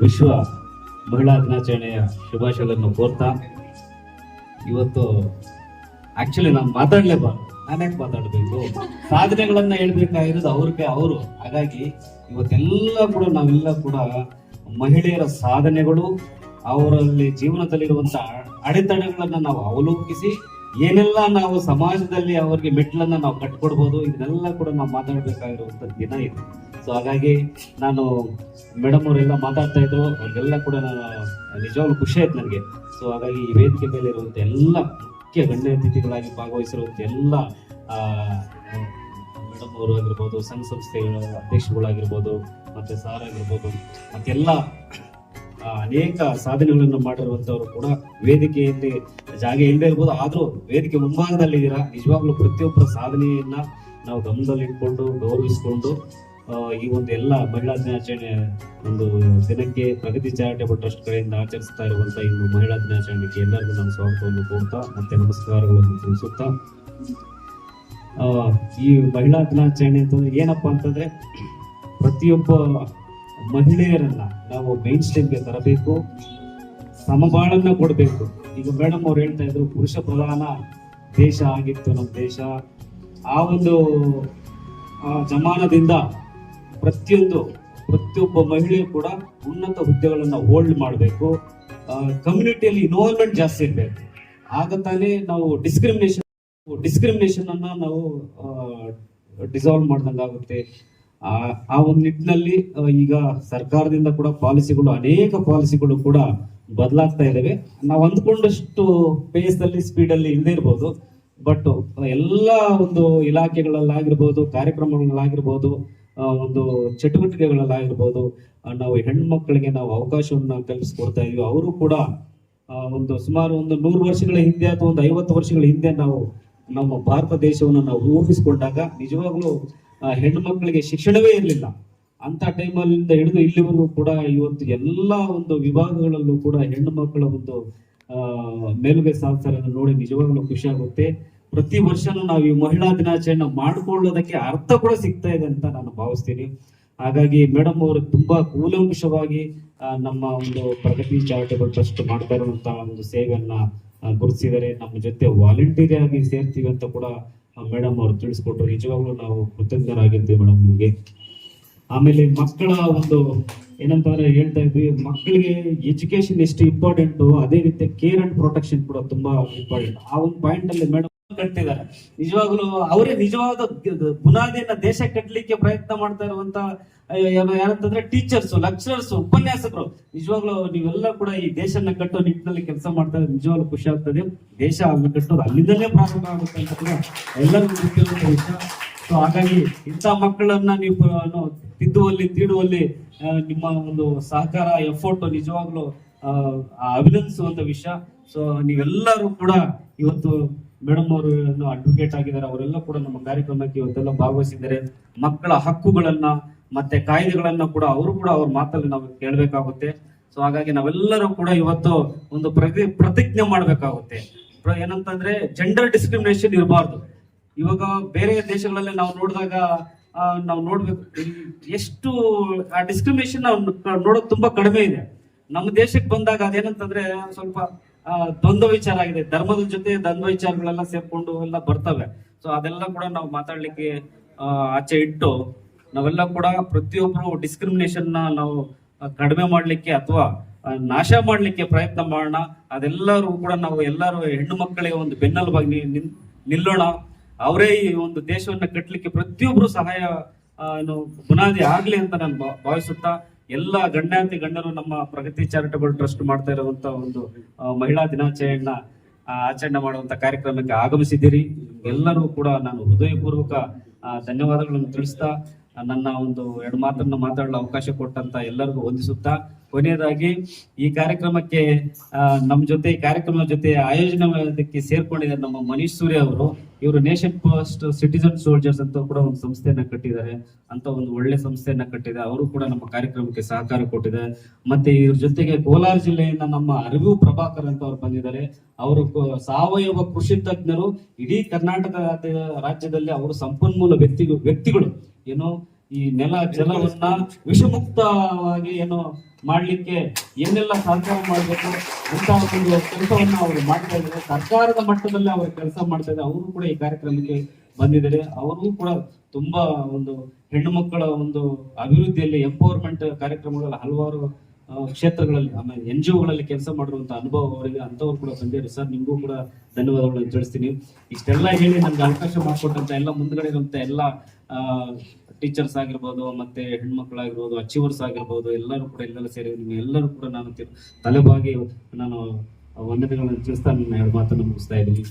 ವಿಶ್ವ ಮಹಿಳಾ ದಿನಾಚರಣೆಯ ಶುಭಾಶಯಗಳನ್ನು ಕೋರ್ತಾ ಇವತ್ತು ಆಕ್ಚುಲಿ ನಾನು ಮಾತಾಡಲೇಬಾರ್ದು ನಾನು ಯಾಕೆ ಮಾತಾಡಬೇಕು? ಸಾಧನೆಗಳನ್ನ ಹೇಳ್ಬೇಕಾಗಿರೋದು ಅವ್ರಿಗೆ ಅವರು. ಹಾಗಾಗಿ ಇವತ್ತೆಲ್ಲ ಕೂಡ ನಾವೆಲ್ಲ ಕೂಡ ಮಹಿಳೆಯರ ಸಾಧನೆಗಳು, ಅವರಲ್ಲಿ ಜೀವನದಲ್ಲಿರುವಂತಹ ಅಡೆತಡೆಗಳನ್ನ ನಾವು ಅವಲೋಕಿಸಿ ಏನೆಲ್ಲ ನಾವು ಸಮಾಜದಲ್ಲಿ ಅವರಿಗೆ ಮೆಟ್ಲನ್ನ ನಾವು ಕಟ್ಕೊಡ್ಬೋದು, ಇದನ್ನೆಲ್ಲ ಕೂಡ ನಾವು ಮಾತಾಡ್ಬೇಕಾಗಿರುವಂತ ದಿನ ಇದೆ. ಸೊ ಹಾಗಾಗಿ ನಾನು ಮೇಡಮ್ ಅವರೆಲ್ಲ ಮಾತಾಡ್ತಾ ಇದ್ರು, ಅವ್ರಿಗೆಲ್ಲ ಕೂಡ ನಾನು ನಿಜವಾಗ್ಲೂ ಖುಷಿ ಆಯ್ತು ನನಗೆ. ಸೊ ಹಾಗಾಗಿ ಈ ವೇದಿಕೆ ಮೇಲೆ ಇರುವಂತ ಎಲ್ಲ ಮುಖ್ಯ ಗಣ್ಯ ಅತಿಥಿಗಳಾಗಿ ಭಾಗವಹಿಸಿರುವಂತ ಎಲ್ಲ ಮೇಡಮ್ ಅವರು ಆಗಿರ್ಬೋದು, ಸಂಘ ಸಂಸ್ಥೆಗಳ ಅಧ್ಯಕ್ಷಗಳಾಗಿರ್ಬೋದು ಮತ್ತೆ ಸಾರ್ ಆಗಿರ್ಬೋದು, ಮತ್ತೆಲ್ಲ ಅನೇಕ ಸಾಧನೆಗಳನ್ನು ಮಾಡಿರುವಂತವರು ಕೂಡ ವೇದಿಕೆಯಲ್ಲಿ ಜಾಗ ಇಲ್ಲದೆ ಇರ್ಬೋದು. ಆದ್ರೂ ವೇದಿಕೆ ಮುಂಭಾಗದಲ್ಲಿ ಇದ್ದೀರಾ? ನಿಜವಾಗ್ಲೂ ಪ್ರತಿಯೊಬ್ಬರ ಸಾಧನೆಯನ್ನ ನಾವು ಗಮನದಲ್ಲಿ ಇಟ್ಕೊಂಡು ಗೌರವಿಸಿಕೊಂಡು ಈ ಒಂದು ಎಲ್ಲ ಮಹಿಳಾ ದಿನಾಚರಣೆ ಒಂದು ದಿನಕ್ಕೆ ಪ್ರಗತಿ ಚಾರಿಟೇಬಲ್ ಟ್ರಸ್ಟ್ ಕಡೆಯಿಂದ ಆಚರಿಸ್ತಾ ಇರುವಂತ ಇನ್ನು ಮಹಿಳಾ ದಿನಾಚರಣೆಗೆ ಎಲ್ಲರಿಗೂ ನಾನು ಸ್ವಾಗತವನ್ನು ಕೋರ್ತಾ ಮತ್ತೆ ನಮಸ್ಕಾರಗಳನ್ನು ತಿಳಿಸುತ್ತಾ. ಈ ಮಹಿಳಾ ದಿನಾಚರಣೆ ಅಂತಂದ್ರೆ ಏನಪ್ಪಾ ಅಂತಂದ್ರೆ ಪ್ರತಿಯೊಬ್ಬ ಮಹಿಳೆಯರನ್ನ ನಾವು ಮೈನ್ ಸ್ಟ್ರೀಮ್ಗೆ ತರಬೇಕು, ಸಮಬಾಳನ್ನ ಕೊಡಬೇಕು. ಈಗ ಮೇಡಮ್ ಅವ್ರು ಹೇಳ್ತಾ ಇದ್ರು, ಪುರುಷ ಪ್ರಧಾನ ದೇಶ ಆಗಿತ್ತು ನಮ್ಮ ದೇಶ. ಆ ಒಂದು ಜಮಾನದಿಂದ ಪ್ರತಿಯೊಂದು, ಪ್ರತಿಯೊಬ್ಬ ಮಹಿಳೆ ಕೂಡ ಉನ್ನತ ಹುದ್ದೆಗಳನ್ನ ಹೋಲ್ಡ್ ಮಾಡಬೇಕು. ಕಮ್ಯುನಿಟಿಯಲ್ಲಿ ಇನ್ವಾಲ್ವ್ಮೆಂಟ್ ಜಾಸ್ತಿ ಇರಬೇಕು. ಆಗ ತಾನೇ ನಾವು ಡಿಸ್ಕ್ರಿಮಿನೇಷನ್ ಡಿಸ್ಕ್ರಿಮಿನೇಷನ್ ಅನ್ನ ನಾವು ಡಿಸಾಲ್ವ್ ಮಾಡ್ದಂಗಾಗುತ್ತೆ. ಆ ಒಂದು ನಿಟ್ಟಿನಲ್ಲಿ ಈಗ ಸರ್ಕಾರದಿಂದ ಕೂಡ ಪಾಲಿಸಿಗಳು, ಅನೇಕ ಪಾಲಿಸಿಗಳು ಕೂಡ ಬದಲಾಗ್ತಾ ಇದ್ದಾವೆ ನಾವು ಅಂದ್ಕೊಂಡಷ್ಟು ಪೇಸ್ ಅಲ್ಲಿ ಸ್ಪೀಡ್ ಅಲ್ಲಿ ಇಲ್ಲದೆ ಇರ್ಬೋದು. ಬಟ್ ಎಲ್ಲ ಒಂದು ಇಲಾಖೆಗಳಲ್ಲಾಗಿರ್ಬೋದು, ಕಾರ್ಯಕ್ರಮಗಳಲ್ಲಾಗಿರ್ಬೋದು ಒಂದು ಚಟುವಟಿಕೆಗಳಲ್ಲಾಗಿರ್ಬೋದು ನಾವು ಹೆಣ್ಮಕ್ಳಿಗೆ ನಾವು ಅವಕಾಶವನ್ನ ಕಲ್ಪಿಸ್ಕೊಡ್ತಾ ಇದೀವಿ. ಅವರು ಕೂಡ ಒಂದು ಸುಮಾರು ಒಂದು ನೂರು ವರ್ಷಗಳ ಹಿಂದೆ ಅಥವಾ ಒಂದು ಐವತ್ತು ವರ್ಷಗಳ ಹಿಂದೆ ನಾವು ನಮ್ಮ ಭಾರತ ದೇಶವನ್ನು ನಾವು ರೂಪಿಸಿಕೊಂಡಾಗ ನಿಜವಾಗ್ಲೂ ಹೆಣ್ಣು ಮಕ್ಕಳಿಗೆ ಶಿಕ್ಷಣವೇ ಇರಲಿಲ್ಲ. ಅಂತ ಟೈಮಲ್ಲಿಂದ ಹಿಡಿದು ಇಲ್ಲಿವರೆಗೂ ಕೂಡ ಇವತ್ತು ಎಲ್ಲ ಒಂದು ವಿಭಾಗಗಳಲ್ಲೂ ಕೂಡ ಹೆಣ್ಣು ಮಕ್ಕಳ ಒಂದು ಮೇಲುಗೈ ಸಾಧಿಸೋದನ್ನ ನೋಡಿ ನಿಜವಾಗ್ಲೂ ಖುಷಿ ಆಗುತ್ತೆ. ಪ್ರತಿ ವರ್ಷನೂ ನಾವು ಈ ಮಹಿಳಾ ದಿನಾಚರಣೆ ಮಾಡ್ಕೊಳ್ಳೋದಕ್ಕೆ ಅರ್ಥ ಕೂಡ ಸಿಗ್ತಾ ಇದೆ ಅಂತ ನಾನು ಭಾವಿಸ್ತೀನಿ. ಹಾಗಾಗಿ ಮೇಡಮ್ ಅವರು ತುಂಬಾ ಕೂಲಂಕುಷವಾಗಿ ನಮ್ಮ ಒಂದು ಪ್ರಗತಿ ಚಾರಿಟೇಬಲ್ ಟ್ರಸ್ಟ್ ಮಾಡ್ತಾ ಇರುವಂತಹ ಒಂದು ಸೇವೆಯನ್ನ ಗುರುತಿಸಿದ್ದಾರೆ ನಮ್ಮ ಜೊತೆ ವಾಲಂಟಿಯರ್ ಆಗಿ ಸೇರ್ತೀವಿ ಅಂತ ಕೂಡ ಮೇಡಮ್ ಅವರು ತಿಳಿಸ್ಕೊಟ್ರು. ನಿಜವಾಗ್ಲೂ ನಾವು ಕೃತಜ್ಞರಾಗಿರ್ತೀವಿ ಮೇಡಮ್ ನಿಮಗೆ ಆಮೇಲೆ ಮಕ್ಕಳ ಒಂದು ಏನಂತಾರೆ ಹೇಳ್ತಾ ಇದ್ವಿ, ಮಕ್ಕಳಿಗೆ ಎಜುಕೇಶನ್ ಎಷ್ಟು ಇಂಪಾರ್ಟೆಂಟು ಅದೇ ರೀತಿ ಕೇರ್ ಅಂಡ್ ಪ್ರೊಟೆಕ್ಷನ್ ಕೂಡ ತುಂಬಾ ಇಂಪಾರ್ಟೆಂಟ್ ಆ ಒಂದು ಪಾಯಿಂಟ್ ಅಲ್ಲಿ ಮೇಡಮ್ ಕಟ್ಟಿದ್ದಾರೆ. ನಿಜವಾಗ್ಲೂ ಅವರೇ ನಿಜವಾದ ಬುನಾದಿಯನ್ನ ದೇಶ ಕಟ್ಟಲಿಕ್ಕೆ ಪ್ರಯತ್ನ ಮಾಡ್ತಾ ಇರುವಂತ ಯಾರಂತಂದ್ರೆ ಟೀಚರ್ಸ್ ಲೆಕ್ಚರರ್ಸ್ ಉಪನ್ಯಾಸಕರು. ನಿಜವಾಗ್ಲೂ ನೀವೆಲ್ಲ ಕೂಡ ಈ ದೇಶನ ಕಟ್ಟೋ ನಿಟ್ಟಿನಲ್ಲಿ ಕೆಲಸ ಮಾಡ್ತಾ ಇದ್ರೆ ನಿಜವಾಗ್ಲೂ ಖುಷಿ ಆಗ್ತದೆ. ದೇಶ ಕಟ್ಟೋದು ಅಲ್ಲಿಂದಲೇ ಪ್ರಾರಂಭ ಆಗುತ್ತೆ ಅಂತ ಕೂಡ ಎಲ್ಲರಿಗೂ ಗೊತ್ತಿರುವಂತ ವಿಷಯ. ಸೊ ಹಾಗಾಗಿ ಇಂಥ ಮಕ್ಕಳನ್ನ ನೀವು ತಿದ್ದುವಲ್ಲಿ, ತೀಡುವಲ್ಲಿ ನಿಮ್ಮ ಒಂದು ಸಹಕಾರ ಎಫೋರ್ಟ್ ನಿಜವಾಗ್ಲೂ ಅಭಿನಂದಿಸುವಂತ ವಿಷಯ. ಸೊ ನೀವೆಲ್ಲರೂ ಕೂಡ ಇವತ್ತು ಮೇಡಮ್ ಅವರು ಅಡ್ವೊಕೇಟ್ ಆಗಿದ್ದಾರೆ, ಅವರೆಲ್ಲ ಕೂಡ ನಮ್ಮ ಕಾರ್ಯಕ್ರಮಕ್ಕೆ ಇವತ್ತೆಲ್ಲ ಭಾಗವಹಿಸಿದ್ದಾರೆ. ಮಕ್ಕಳ ಹಕ್ಕುಗಳನ್ನ ಮತ್ತೆ ಕಾಯ್ದೆಗಳನ್ನ ಕೂಡ ಅವರು ಕೂಡ ಅವ್ರ ಮಾತಲ್ಲಿ ನಾವು ಕೇಳಬೇಕಾಗುತ್ತೆ. ಸೊ ಹಾಗಾಗಿ ನಾವೆಲ್ಲರೂ ಕೂಡ ಇವತ್ತು ಒಂದು ಪ್ರತಿ, ಪ್ರತಿಜ್ಞೆ ಮಾಡಬೇಕಾಗುತ್ತೆ. ಏನಂತಂದ್ರೆ ಜೆಂಡರ್ ಡಿಸ್ಕ್ರಿಮಿನೇಷನ್ ಇರಬಾರ್ದು. ಇವಾಗ ಬೇರೆ ದೇಶಗಳಲ್ಲಿ ನಾವು ನೋಡಿದಾಗ ನಾವು ನೋಡ್ಬೇಕು ಎಷ್ಟು, ಆ ಡಿಸ್ಕ್ರಿಮಿನೇಷನ್ ನಾವು ನೋಡೋದು ತುಂಬಾ ಕಡಿಮೆ ಇದೆ. ನಮ್ಮ ದೇಶಕ್ಕೆ ಬಂದಾಗ ಅದೇನಂತಂದ್ರೆ ಸ್ವಲ್ಪ ದ್ವಂದ್ವ ವಿಚಾರ ಆಗಿದೆ. ಧರ್ಮದ ಜೊತೆ ದ್ವಂದ್ವ ವಿಚಾರಗಳೆಲ್ಲ ಸೇರ್ಕೊಂಡು ಎಲ್ಲ ಬರ್ತವೆ. ಸೊ ಅದೆಲ್ಲ ಕೂಡ ನಾವು ಮಾತಾಡ್ಲಿಕ್ಕೆ ಆಚೆ ಇಟ್ಟು, ನಾವೆಲ್ಲ ಕೂಡ ಪ್ರತಿಯೊಬ್ರು ಡಿಸ್ಕ್ರಿಮಿನೇಷನ್ ನಾವು ಕಡಿಮೆ ಮಾಡ್ಲಿಕ್ಕೆ ಅಥವಾ ನಾಶ ಮಾಡ್ಲಿಕ್ಕೆ ಪ್ರಯತ್ನ ಮಾಡೋಣ. ಅದೆಲ್ಲರೂ ಕೂಡ ನಾವು ಎಲ್ಲರೂ ಹೆಣ್ಣು ಮಕ್ಕಳಿಗೆ ಒಂದು ಬೆನ್ನೆಲುಬಾಗಿ ನಿಲ್ಲೋಣ. ಅವರೇ ಈ ಒಂದು ದೇಶವನ್ನ ಕಟ್ಟಲಿಕ್ಕೆ ಪ್ರತಿಯೊಬ್ರು ಸಹಾಯ ಏನು, ಬುನಾದಿ ಆಗ್ಲಿ ಅಂತ ನಾನು ಭಾವಿಸುತ್ತಾ ಎಲ್ಲ ಗಣ್ಯಾತಿ ಗಣ್ಯರು ನಮ್ಮ ಪ್ರಗತಿ ಚಾರಿಟಬಲ್ ಟ್ರಸ್ಟ್ ಮಾಡ್ತಾ ಇರುವಂತ ಒಂದು ಮಹಿಳಾ ದಿನಾಚರಣೆಯನ್ನ ಆಚರಣೆ ಮಾಡುವಂತ ಕಾರ್ಯಕ್ರಮಕ್ಕೆ ಆಗಮಿಸಿದ್ದೀರಿ. ಎಲ್ಲರೂ ಕೂಡ ನಾನು ಹೃದಯಪೂರ್ವಕ ಧನ್ಯವಾದಗಳನ್ನು ತಿಳಿಸ್ತಾ, ನನ್ನ ಒಂದು ಎರಡು ಮಾತನ್ನು ಮಾತಾಡಲು ಅವಕಾಶ ಕೊಟ್ಟಂತ ಎಲ್ಲರಿಗೂ ವಂದಿಸುತ್ತಾ ಕೊನೆಯದಾಗಿ ಈ ಕಾರ್ಯಕ್ರಮಕ್ಕೆ ನಮ್ಮ ಜೊತೆ ಕಾರ್ಯಕ್ರಮದ ಜೊತೆ ಆಯೋಜನೆ ಸೇರ್ಕೊಂಡಿದ್ದಾರೆ ನಮ್ಮ ಮನೀಶ್ ಸೂರ್ಯ ಅವರು, ಇವರು ನೇಷನ್ ಫಸ್ಟ್ ಸಿಟಿಸನ್ ಸೋಲ್ಜರ್ಸ್ ಅಂತ ಕೂಡ ಒಂದು ಸಂಸ್ಥೆಯನ್ನ ಕಟ್ಟಿದ್ದಾರೆ. ಅಂತ ಒಂದು ಒಳ್ಳೆ ಸಂಸ್ಥೆಯನ್ನ ಕಟ್ಟಿದೆ. ಅವರು ಕೂಡ ನಮ್ಮ ಕಾರ್ಯಕ್ರಮಕ್ಕೆ ಸಹಕಾರ ಕೊಟ್ಟಿದೆ ಮತ್ತೆ ಇವ್ರ ಜೊತೆಗೆ ಕೋಲಾರ ಜಿಲ್ಲೆಯಿಂದ ನಮ್ಮ ಅರಿವು ಪ್ರಭಾಕರ್ ಅಂತ ಅವ್ರು ಬಂದಿದ್ದಾರೆ. ಅವರು ಸಾವಯವ ಕೃಷಿ ತಜ್ಞರು ಇಡೀ ಕರ್ನಾಟಕ ರಾಜ್ಯದಲ್ಲಿ ಅವರು ಸಂಪನ್ಮೂಲ ವ್ಯಕ್ತಿಗಳು ವ್ಯಕ್ತಿಗಳು. ಏನು ಈ ನೆಲ ಜಲವನ್ನ ವಿಷಮುಕ್ತವಾಗಿ ಏನು ಮಾಡ್ಲಿಕ್ಕೆ ಏನೆಲ್ಲ ಸಹಕಾರ ಮಾಡಬೇಕು ಅಂತ ಒಂದು ಕೆಲಸವನ್ನ ಅವರು ಮಾಡ್ತಾ ಇದ್ದಾರೆ. ಸರ್ಕಾರದ ಮಟ್ಟದಲ್ಲಿ ಅವರು ಕೆಲಸ ಮಾಡ್ತಾ ಇದ್ದಾರೆ. ಅವರು ಕೂಡ ಈ ಕಾರ್ಯಕ್ರಮಕ್ಕೆ ಬಂದಿದ್ದಾರೆ. ಅವರು ಕೂಡ ತುಂಬಾ ಒಂದು ಹೆಣ್ಣು ಮಕ್ಕಳ ಒಂದು ಅಭಿವೃದ್ಧಿಯಲ್ಲಿ ಎಂಪವರ್ಮೆಂಟ್ ಕಾರ್ಯಕ್ರಮಗಳಲ್ಲಿ ಹಲವಾರು ಕ್ಷೇತ್ರಗಳಲ್ಲಿ, ಆಮೇಲೆ ಎನ್ ಜಿ ಒಗಳಲ್ಲಿ ಕೆಲಸ ಮಾಡಿರುವಂತ ಅನುಭವ ಅವರಿಗೆ ಅಂತವ್ರು ಕೂಡ ಬಂದಿದ್ದಾರೆ. ಸರ್, ನಿಮಗೂ ಕೂಡ ಧನ್ಯವಾದಗಳನ್ನು ತಿಳಿಸ್ತೀನಿ. ಇಷ್ಟೆಲ್ಲ ಹೇಳಿ ನಮ್ಗೆ ಅವಕಾಶ ಮಾಡಿಕೊಟ್ಟಂತ ಎಲ್ಲ ಮುಂದ್ಗಡೆ ಇರುವಂತ ಎಲ್ಲ ಟೀಚರ್ಸ್ ಆಗಿರ್ಬೋದು, ಮತ್ತೆ ಹೆಣ್ಮಕ್ಳಾಗಿರ್ಬೋದು ಅಚೀವರ್ಸ್ ಆಗಿರ್ಬೋದು, ಎಲ್ಲರೂ ಕೂಡ ಎಲ್ಲೆಲ್ಲ ಸೇರಿ ನಿಮ್ಗೆ ಎಲ್ಲರೂ ಕೂಡ ನಾನು ತಲೆಬಾಗಿ ನಾನು ವಂದನೆಗಳನ್ನು ತಿಳಿಸ್ತಾ ನನ್ನ ಎರಡು ಮಾತನ್ನು ಮುಗಿಸ್ತಾ ಇದ್ದೀನಿ.